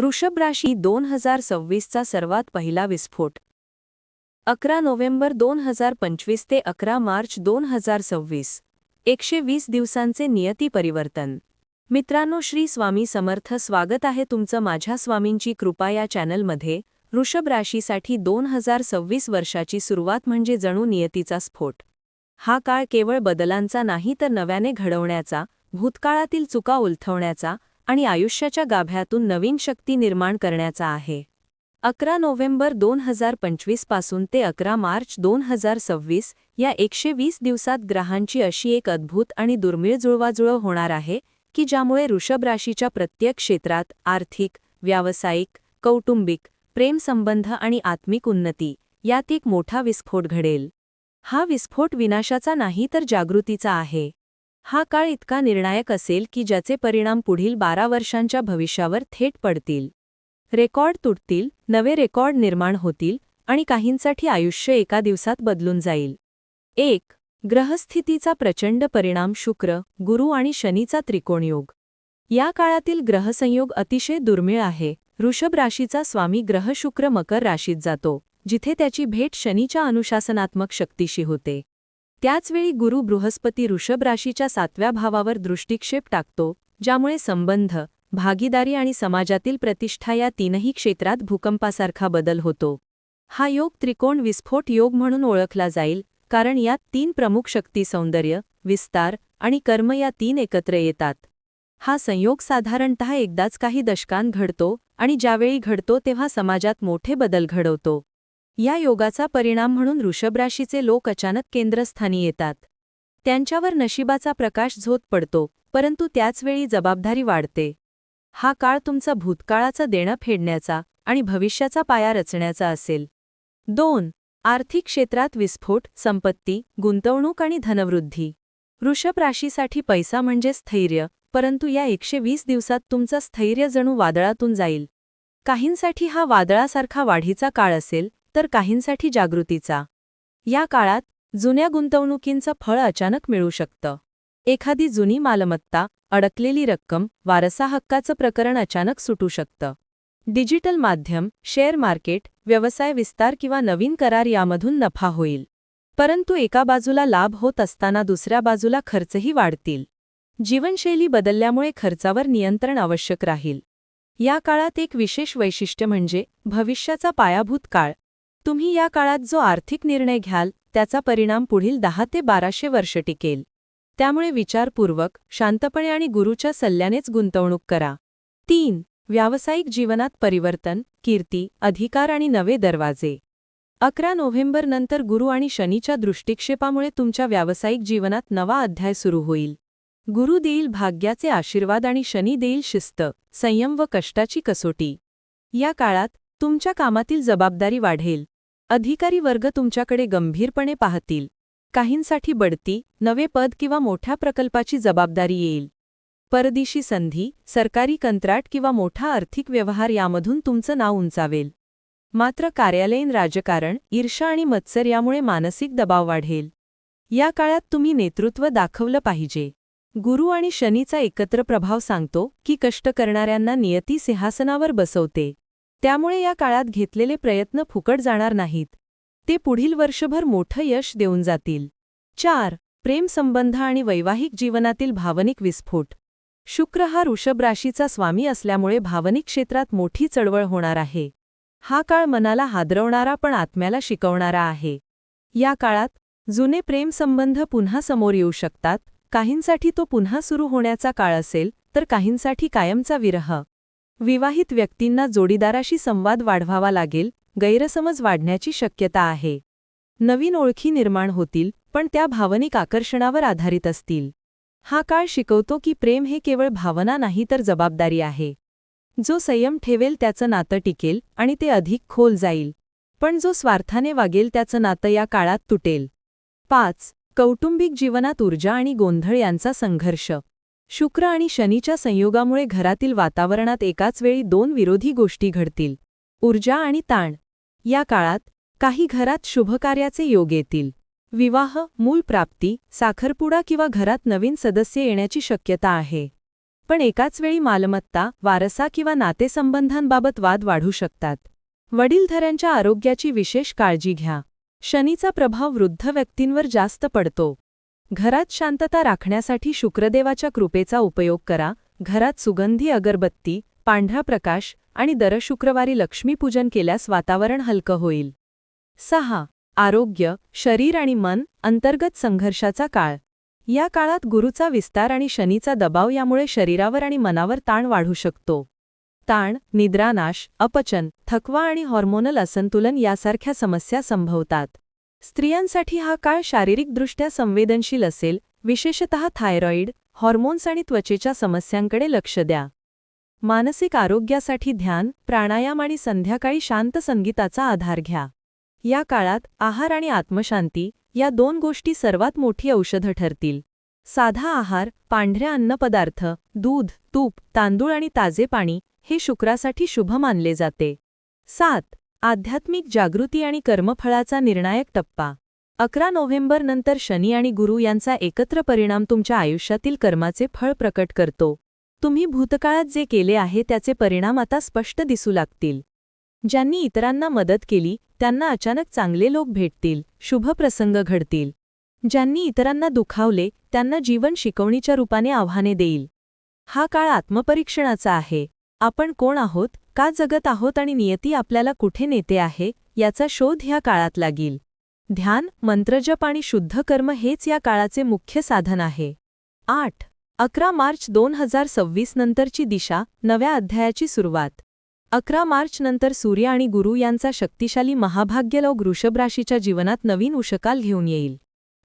वृषभ राशी दोन हजार सव्वीसचा सर्वात पहिला विस्फोट. अकरा नोव्हेंबर दोन हजार पंचवीस ते अकरा मार्च दोन हजार सव्वीस. एकशे वीस दिवसांचे नियती परिवर्तन. मित्रांनो श्री स्वामी समर्थ स्वागत आहे तुमचं माझ्या स्वामींची कृपा या चॅनलमध्ये. वृषभ राशीसाठी दोन हजार सव्वीस वर्षाची सुरुवात म्हणजे जणू नियतीचा स्फोट. हा काळ केवळ बदलांचा नाही तर नव्याने घडवण्याचा भूतकाळातील चुका उलथवण्याचा आणि आयुष्याच्या गाभ्यातून नवीन शक्ती निर्माण करण्याचा आहे. अकरा नोव्हेंबर दोन हजार पंचवीसपासून ते अकरा मार्च दोन हजार सव्वीस या एकशे वीस दिवसात ग्रहांची अशी एक अद्भुत आणि दुर्मिळ जुळवाजुळव होणार आहे की ज्यामुळे ऋषभ राशीच्या प्रत्येक क्षेत्रात आर्थिक व्यावसायिक कौटुंबिक प्रेमसंबंध आणि आत्मिक उन्नती यात एक मोठा विस्फोट घडेल. हा विस्फोट विनाशाचा नाही तर जागृतीचा आहे. हा काळ इतका निर्णायक असेल की ज्याचे परिणाम पुढील बारा वर्षांच्या भविष्यावर थेट पडतील. रेकॉर्ड तुटतील नवे रेकॉर्ड निर्माण होतील आणि काहींसाठी आयुष्य एका दिवसात बदलून जाईल. एक ग्रहस्थितीचा प्रचंड परिणाम शुक्र गुरु आणि शनीचा त्रिकोणयोग. या काळातील ग्रहसंयोग अतिशय दुर्मिळ आहे. ऋषभ राशीचा स्वामी ग्रह शुक्र मकर राशीत जातो जिथे त्याची भेट शनीच्या अनुशासनात्मक शक्तीशी होते. त्याचवेळी गुरु बृहस्पती ऋषभ राशीच्या सातव्या भावावर दृष्टिक्षेप टाकतो ज्यामुळे संबंध भागीदारी आणि समाजातील प्रतिष्ठा या तीनही क्षेत्रात भूकंपासारखा बदल होतो. हा योग त्रिकोण विस्फोट योग म्हणून ओळखला जाईल कारण यात तीन प्रमुख शक्ती सौंदर्य विस्तार आणि कर्म या तीन एकत्र येतात. हा संयोग साधारणतः एकदाच काही दशकांत घडतो आणि ज्यावेळी घडतो तेव्हा समाजात मोठे बदल घडवतो. या योगाचा परिणाम म्हणून वृषभराशीचे लोक अचानक केंद्रस्थानी येतात. त्यांच्यावर नशिबाचा प्रकाश झोत पडतो परंतु त्याचवेळी जबाबदारी वाढते. हा काळ तुमचा भूतकाळाचा देणं फेडण्याचा आणि भविष्याचा पाया रचण्याचा असेल. दोन. आर्थिक क्षेत्रात विस्फोट संपत्ती गुंतवणूक आणि धनवृद्धी. वृषभ राशीसाठी पैसा म्हणजे स्थैर्य परंतु या एकशे वीस दिवसात तुमचं स्थैर्य जणू वादळातून जाईल. काहींसाठी हा वादळासारखा वाढीचा काळ असेल तर काहींसाठी जागृतीचा. या काळात जुन्या गुंतवणुकींचं फळ अचानक मिळू शकतं. एखादी जुनी मालमत्ता अडकलेली रक्कम वारसा हक्काचं प्रकरण अचानक सुटू शकतं. डिजिटल माध्यम शेअर मार्केट व्यवसाय विस्तार किंवा नवीन करार यामधून नफा होईल. परंतु एका बाजूला लाभ होत असताना दुसऱ्या बाजूला खर्चही वाढतील. जीवनशैली बदलल्यामुळे खर्चावर नियंत्रण आवश्यक राहील. या काळात एक विशेष वैशिष्ट्य म्हणजे भविष्याचा पायाभूत काळ. तुम्ही या काळात जो आर्थिक निर्णय घ्याल त्याचा परिणाम पुढील दहा ते बाराशे वर्ष टिकेल. त्यामुळे विचारपूर्वक शांतपणे आणि गुरुच्या सल्ल्यानेच गुंतवणूक करा. तीन व्यावसायिक जीवनात परिवर्तन कीर्ती अधिकार आणि नवे दरवाजे. अकरा नोव्हेंबर नंतर गुरु आणि शनीच्या दृष्टिक्षेपामुळे तुमच्या व्यावसायिक जीवनात नवा अध्याय सुरू होईल. गुरु देईल भाग्याचे आशीर्वाद आणि शनी देईल शिस्त संयम व कष्टाची कसोटी. या काळात तुमच्या कामातील जबाबदारी वाढेल. अधिकारी वर्ग तुमच्याकडे गंभीरपणे पाहतील. काहींसाठी बढती नवे पद किंवा मोठ्या प्रकल्पाची जबाबदारी येईल. परदिशी संधी सरकारी कंत्राट किंवा मोठा आर्थिक व्यवहार यामधून तुमचं नाव उंचावेल. मात्र कार्यालयीन राजकारण ईर्षा आणि मत्सर यामुळे मानसिक दबाव वाढेल. या काळात तुम्ही नेतृत्व दाखवलं पाहिजे. गुरु आणि शनीचा एकत्र प्रभाव सांगतो की कष्ट करणाऱ्यांना नियती सिंहासनावर बसवते. त्यामुळे या काळात घेतलेले प्रयत्न फुकट जाणार नाहीत. ते पुढील वर्षभर मोठं यश देऊन जातील. चार. प्रेमसंबंध आणि वैवाहिक जीवनातील भावनिक विस्फोट. शुक्र हा ऋषभ राशीचा स्वामी असल्यामुळे भावनिक क्षेत्रात मोठी चळवळ होणार आहे. हा काळ मनाला हादरवणारा पण आत्म्याला शिकवणारा आहे. या काळात जुने प्रेमसंबंध पुन्हा समोर येऊ शकतात. काहींसाठी तो पुन्हा सुरू होण्याचा काळ असेल तर काहींसाठी कायमचा विरह. विवाहित व्यक्तींना जोडीदाराशी संवाद वाढवावा लागेल गैरसमज वाढण्याची शक्यता आहे. नवीन ओळखी निर्माण होतील पण त्या भावनिक आकर्षणावर आधारित असतील. हा काळ शिकवतो की प्रेम हे केवळ भावना नाही तर जबाबदारी आहे. जो संयम ठेवेल त्याचं नातं टिकेल आणि ते अधिक खोल जाईल. पण जो स्वार्थाने वागेल त्याचं नातं या काळात तुटेल. पाच. कौटुंबिक जीवनात ऊर्जा आणि गोंधळ यांचा संघर्ष. शुक्र आणि शनीच्या संयोगामुळे घरातील वातावरणात एकाच वेळी दोन विरोधी गोष्टी घडतील. ऊर्जा आणि ताण. या काळात काही घरात शुभकार्याचे योग येतील. विवाह मूल प्राप्ती साखरपुडा किंवा घरात नवीन सदस्य येण्याची शक्यता आहे. पण एकाच वेळी मालमत्ता वारसा किंवा नातेसंबंधांबाबत वाद वाढू शकतात. वडीलधऱ्यांच्या आरोग्याची विशेष काळजी घ्या. शनीचा प्रभाव वृद्ध व्यक्तींवर जास्त पडतो. घरात शांतता राखण्यासाठी शुक्रदेवाच्या कृपेचा उपयोग करा. घरात सुगंधी अगरबत्ती पांढरा प्रकाश आणि दर शुक्रवारी लक्ष्मीपूजन केल्यास वातावरण हलकं होईल. सहा. आरोग्य शरीर आणि मन अंतर्गत संघर्षाचा काळ. या काळात गुरुचा विस्तार आणि शनीचा दबाव यामुळे शरीरावर आणि मनावर ताण वाढू शकतो. ताण निद्रानाश अपचन थकवा आणि हॉर्मोनल असंतुलन यासारख्या समस्या संभवतात. स्त्रियांसाठी हा काळ शारीरिकदृष्ट्या संवेदनशील असेल विशेषतः थायरॉईड हॉर्मोन्स आणि त्वचेच्या समस्यांकडे लक्ष द्या. मानसिक आरोग्यासाठी ध्यान प्राणायाम आणि संध्याकाळी शांत संगीताचा आधार घ्या. या काळात आहार आणि आत्मशांती या दोन गोष्टी सर्वात मोठी औषधं ठरतील. साधा आहार पांढऱ्या अन्नपदार्थ दूध तूप तांदूळ आणि ताजे पाणी हे शुक्रासाठी शुभ मानले जाते. सात आध्यात्मिक जागृती आणि कर्मफळाचा निर्णायक टप्पा. अकरा नोव्हेंबर नंतर शनी आणि गुरु यांचा एकत्र परिणाम तुमच्या आयुष्यातील कर्माचे फळ प्रकट करतो. तुम्ही भूतकाळात जे केले आहे त्याचे परिणाम आता स्पष्ट दिसू लागतील. ज्यांनी इतरांना मदत केली त्यांना अचानक चांगले लोक भेटतील शुभ प्रसंग घडतील. ज्यांनी इतरांना दुखावले त्यांना जीवन शिकवणीच्या रूपाने आव्हाने देईल. हा काळ आत्मपरीक्षणाचा आहे. आपण कोण आहोत? का जगत आहोत आणि नियती आपल्याला कुठे नेते आहे याचा शोध ह्या काळात लागेल. ध्यान मंत्रजप आणि शुद्ध कर्म हेच या काळाचे मुख्य साधन आहे. आठ. अकरा मार्च दोन हजार सव्वीस नंतरची दिशा नव्या अध्यायाची सुरुवात. अकरा मार्च नंतर सूर्य आणि गुरु यांचा शक्तिशाली महाभाग्यलोक वृषभ राशीच्या जीवनात नवीन उशकाल घेऊन येईल.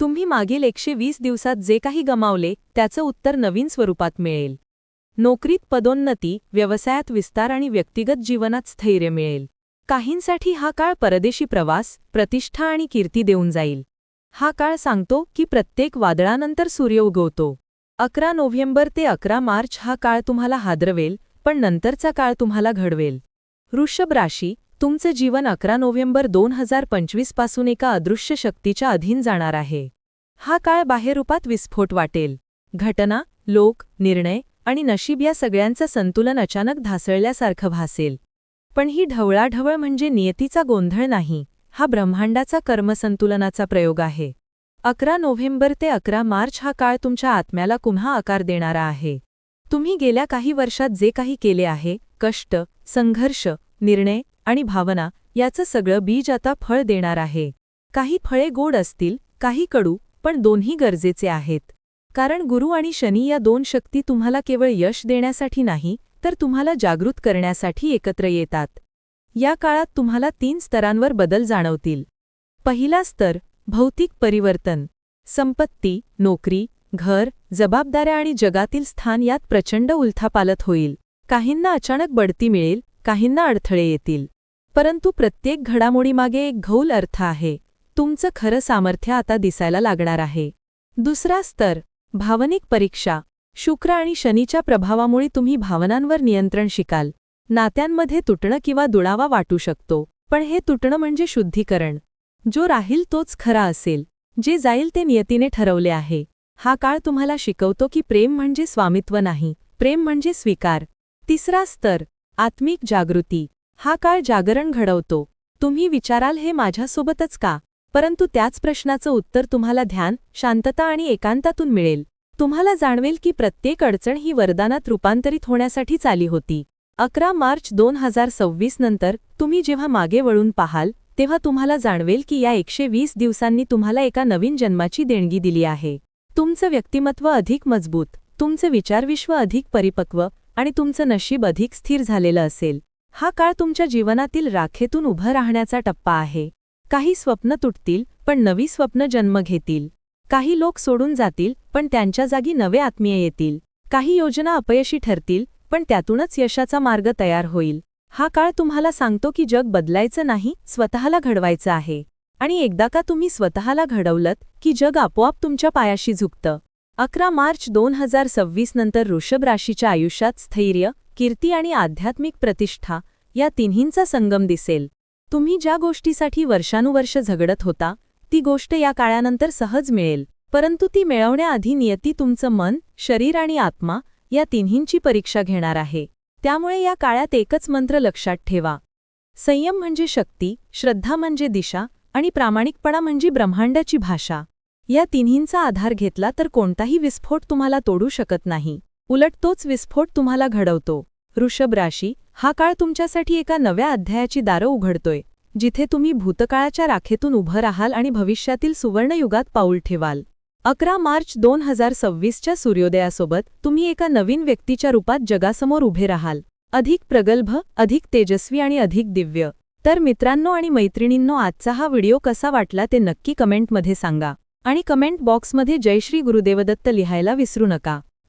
तुम्ही मागील एकशे वीस दिवसात जे काही गमावले त्याचं उत्तर नवीन स्वरूपात मिळेल. नोकरीत पदोन्नती व्यवसायात विस्तार आणि व्यक्तिगत जीवनात स्थैर्य मिळेल. काहींसाठी हा काळ परदेशी प्रवास प्रतिष्ठा आणि कीर्ती देऊन जाईल. हा काळ सांगतो की प्रत्येक वादळानंतर सूर्य उगवतो. अकरा नोव्हेंबर ते अकरा मार्च हा काळ तुम्हाला हादरवेल पण नंतरचा काळ तुम्हाला घडवेल. वृषभ राशी तुमचं जीवन अकरा नोव्हेंबर दोन हजार पंचवीसपासून एका अदृश्य शक्तीच्या अधीन जाणार आहे. हा काळ बाहेरूपात विस्फोट वाटेल. घटना लोक निर्णय आणि नशीब या सगळ्यांचं संतुलन अचानक धासळल्यासारखं भासेल. पण ही ढवळाढवळ म्हणजे नियतीचा गोंधळ नाही हा ब्रह्मांडाचा कर्मसंतुलनाचा प्रयोग आहे. अकरा नोव्हेंबर ते अकरा मार्च हा काळ तुमच्या आत्म्याला पुन्हा आकार देणारा आहे. तुम्ही गेल्या काही वर्षात जे काही केले आहे कष्ट संघर्ष निर्णय आणि भावना याचं सगळं बीज आता फळ देणार आहे. काही फळे गोड असतील काही कडू पण दोन्ही गरजेचे आहेत. कारण गुरु आणि शनी या दोन शक्ती तुम्हाला केवळ यश देण्यासाठी नाही तर तुम्हाला जागृत करण्यासाठी एकत्र येतात. या काळात तुम्हाला तीन स्तरांवर बदल जाणवतील. पहिला स्तर भौतिक परिवर्तन. संपत्ती नोकरी घर जबाबदाऱ्या आणि जगातील स्थान यात प्रचंड उलथापालत होईल. काहींना अचानक बढती मिळेल काहींना अडथळे येतील. परंतु प्रत्येक घडामोडीमागे एक घौल अर्थ आहे. तुमचं खरं सामर्थ्य आता दिसायला लागणार आहे. दुसरा स्तर भावनिक परीक्षा. शुक्र आणि शनीच्या प्रभावामुळे तुम्ही भावनांवर नियंत्रण शिकाल. नात्यांमध्ये तुटणं किंवा दुळावा वाटू शकतो पण हे तुटणं म्हणजे शुद्धीकरण. जो राहील तोच खरा असेल. जे जाईल ते नियतीने ठरवले आहे. हा काळ तुम्हाला शिकवतो की प्रेम म्हणजे स्वामित्व नाही प्रेम म्हणजे स्वीकार. तिसरा स्तर आत्मिक जागृती. हा काळ जागरण घडवतो. तुम्ही विचाराल हे माझ्यासोबतच का? परंतु त्याच प्रश्नाचं उत्तर तुम्हाला ध्यान शांतता आणि एकांतातून मिळेल. तुम्हाला जाणवेल की प्रत्येक अडचण ही वरदानात रूपांतरित होण्यासाठीच आली होती. अकरा मार्च दोन हजार सव्वीस नंतर तुम्ही जेव्हा मागे वळून पाहाल तेव्हा तुम्हाला जाणवेल की या एकशे वीस दिवसांनी तुम्हाला एका नवीन जन्माची देणगी दिली आहे. तुमचं व्यक्तिमत्व अधिक मजबूत तुमचं विचारविश्व अधिक परिपक्व आणि तुमचं नशीब अधिक स्थिर झालेलं असेल. हा काळ तुमच्या जीवनातील राखेतून उभं राहण्याचा टप्पा आहे. काही स्वप्न तुटतील पण नवी स्वप्न जन्म घेतील. काही लोक सोडून जातील पण त्यांच्या जागी नवे आत्मीय येतील. काही योजना अपयशी ठरतील पण त्यातूनच यशाचा मार्ग तयार होईल. हा काळ तुम्हाला सांगतो की जग बदलायचं नाही स्वतःला घडवायचं आहे. आणि एकदा का तुम्ही स्वतःला घडवलत की जग आपोआप तुमच्या पायाशी झुकतं. अकरा मार्च दोन हजार सव्वीस नंतर ऋषभ राशीच्या आयुष्यात स्थैर्य कीर्ती आणि आध्यात्मिक प्रतिष्ठा या तिन्हींचा संगम दिसेल. तुम्ही ज्या गोष्टीसाठी वर्षानुवर्ष झगडत होता ती गोष्ट या काळानंतर सहज मिळेल. परंतु ती मिळवण्याआधी नियती तुमचं मन शरीर आणि आत्मा या तिन्हींची परीक्षा घेणार आहे. त्यामुळे या काळात एकच मंत्र लक्षात ठेवा. संयम म्हणजे शक्ती श्रद्धा म्हणजे दिशा आणि प्रामाणिकपणा म्हणजे ब्रह्मांडाची भाषा. या तिन्हींचा आधार घेतला तर कोणताही विस्फोट तुम्हाला तोडू शकत नाही. उलट तोच विस्फोट तुम्हाला घडवतो. वृषभ राशी हा काळ तुमच्यासाठी एका नव्या अध्यायाची दारं उघडतोय जिथे तुम्ही भूतकाळाच्या राखेतून उभं राहाल आणि भविष्यातील सुवर्णयुगात पाऊल ठेवाल. अकरा मार्च दोन हजार सव्वीसच्या सूर्योदयासोबत तुम्ही एका नवीन व्यक्तीच्या रूपात जगासमोर उभे राहाल. अधिक प्रगल्भ अधिक तेजस्वी आणि अधिक दिव्य. तर मित्रांनो आणि मैत्रिणींनो आजचा हा व्हिडिओ कसा वाटला ते नक्की कमेंटमध्ये सांगा. आणि कमेंट बॉक्समध्ये जयश्री गुरुदेवदत्त लिहायला विसरू नका.